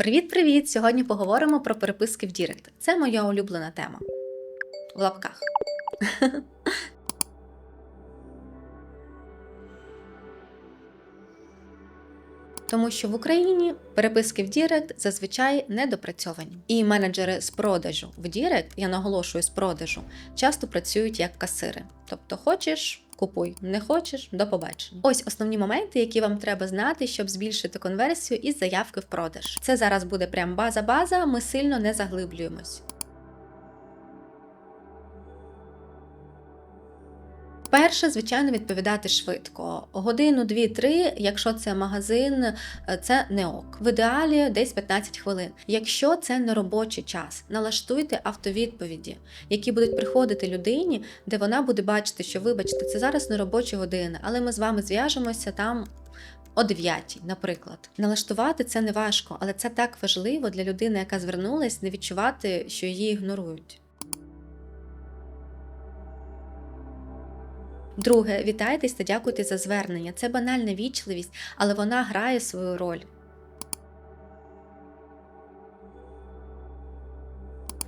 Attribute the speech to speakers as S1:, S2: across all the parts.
S1: Привіт-привіт! Сьогодні поговоримо про переписки в Дірект. Це моя улюблена тема. В лапках. Тому що в Україні переписки в Дірект зазвичай недопрацьовані. І менеджери з продажу в Дірект, я наголошую з продажу, часто працюють як касири. Тобто, хочеш. Купуй, не хочеш до побачення. Ось основні моменти, які вам треба знати, щоб збільшити конверсію із заявки в продаж. Це зараз буде прям база-база, ми сильно не заглиблюємось. Перше, звичайно, відповідати швидко. Годину, дві, три. Якщо це магазин, е, це не ок. В ідеалі десь 15 хвилин. Якщо це не робочий час, налаштуйте автовідповіді, які будуть приходити людині, де вона буде бачити, що вибачте, це зараз не робочі години, але ми з вами зв'яжемося там. О 9, наприклад, налаштувати це не важко, але це так важливо для людини, яка звернулась, не відчувати, що її ігнорують. Друге, вітайтесь та дякуйте за звернення. Це банальна вічливість, але вона грає свою роль.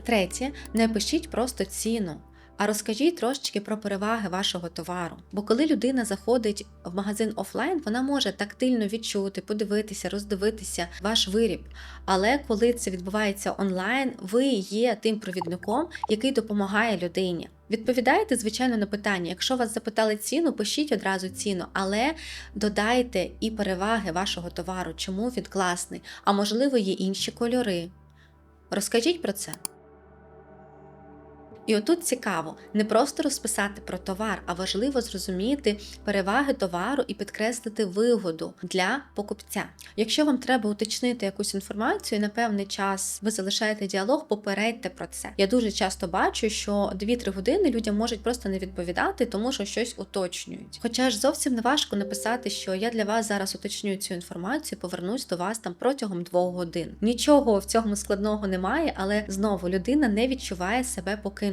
S1: Третє, не пишіть просто ціну. А розкажіть трошечки про переваги вашого товару. Бо коли людина заходить в магазин офлайн, вона може тактильно відчути, подивитися, роздивитися ваш виріб. Але коли це відбувається онлайн, ви є тим провідником, який допомагає людині. Відповідаєте, звичайно, на питання. Якщо вас запитали ціну, пишіть одразу ціну, але додайте і переваги вашого товару, чому він класний, а можливо, є інші кольори. Розкажіть про це. І отут цікаво не просто розписати про товар, а важливо зрозуміти переваги товару і підкреслити вигоду для покупця. Якщо вам треба уточнити якусь інформацію, на певний час ви залишаєте діалог, попередьте про це. Я дуже часто бачу, що 2-3 години людям можуть просто не відповідати, тому що щось уточнюють. Хоча ж зовсім не важко написати, що я для вас зараз уточнюю цю інформацію, повернусь до вас там протягом 2 годин. Нічого в цьому складного немає, але знову людина не відчуває себе покинутою.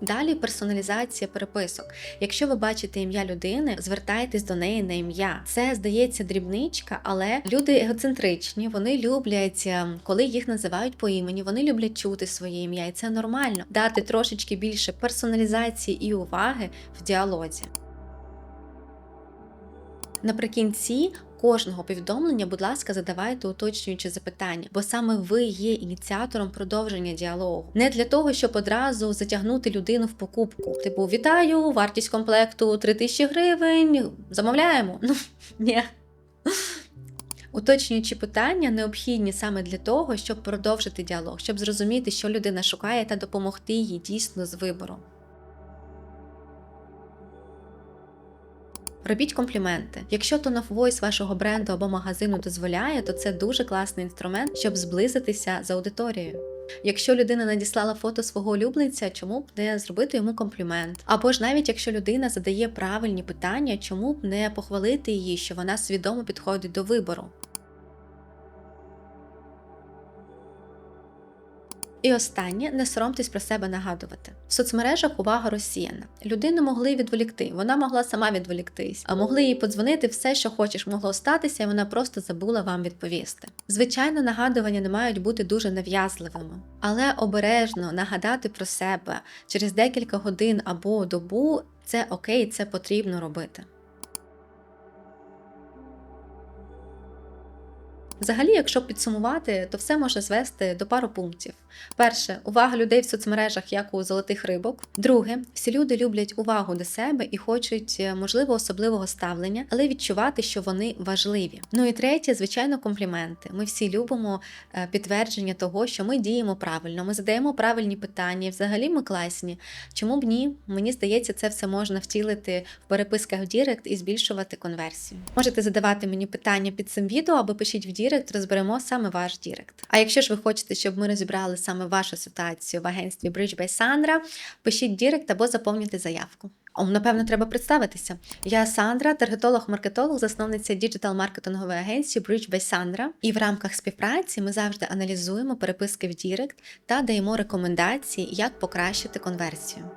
S1: Далі персоналізація переписок. Якщо ви бачите ім'я людини, звертайтесь до неї на ім'я. Це здається дрібничка, але люди егоцентричні, вони люблять, ем, коли їх називають по імені, вони люблять чути своє ім'я, і це нормально. Дати трошечки більше персоналізації і уваги в діалозі. Наприкінці кожного повідомлення, будь ласка, задавайте уточнюючі запитання, бо саме ви є ініціатором продовження діалогу. Не для того, щоб одразу затягнути людину в покупку. Типу, вітаю, вартість комплекту 3000 гривень. Замовляємо? Ну, ні. Уточнюючі питання необхідні саме для того, щоб продовжити діалог, щоб зрозуміти, що людина шукає, та допомогти їй дійсно з вибором. Робіть компліменти. Якщо тон of voice вашого бренду або магазину дозволяє, то це дуже класний інструмент, щоб зблизитися з аудиторією. Якщо людина надіслала фото свого улюбленця, чому б не зробити йому комплімент? Або ж навіть якщо людина задає правильні питання, чому б не похвалити її, що вона свідомо підходить до вибору? І останнє не соромтесь про себе нагадувати. В соцмережах увага розсіяна. Людину могли відволікти, вона могла сама відволіктись, а могли їй подзвонити все, що хочеш, могло статися, і вона просто забула вам відповісти. Звичайно, нагадування не мають бути дуже нав'язливими, але обережно нагадати про себе через декілька годин або добу це окей, це потрібно робити. Взагалі, якщо підсумувати, то все можна звести до пару пунктів. Перше увага людей в соцмережах, як у золотих рибок. Друге, всі люди люблять увагу до себе і хочуть, е, можливо, особливого ставлення, але відчувати, що вони важливі. Ну і третє, звичайно, компліменти. Ми всі любимо е, підтвердження того, що ми діємо правильно, ми задаємо правильні питання. Взагалі ми класні. Чому б ні? Мені здається, це все можна втілити в переписках в Дірект і збільшувати конверсію. Можете задавати мені питання під цим відео або пишіть в Дірект, розберемо саме ваш Дірект. А якщо ж ви хочете, щоб ми розібрали саме вашу ситуацію в агентстві Bridge by Sandra, пишіть Дірект або заповнюйте заявку. О, напевно, треба представитися. Я Сандра, таргетолог-маркетолог, засновниця діджитал-маркетингової агенції Bridge by Sandra. І в рамках співпраці ми завжди аналізуємо переписки в Дірект та даємо рекомендації, як покращити конверсію.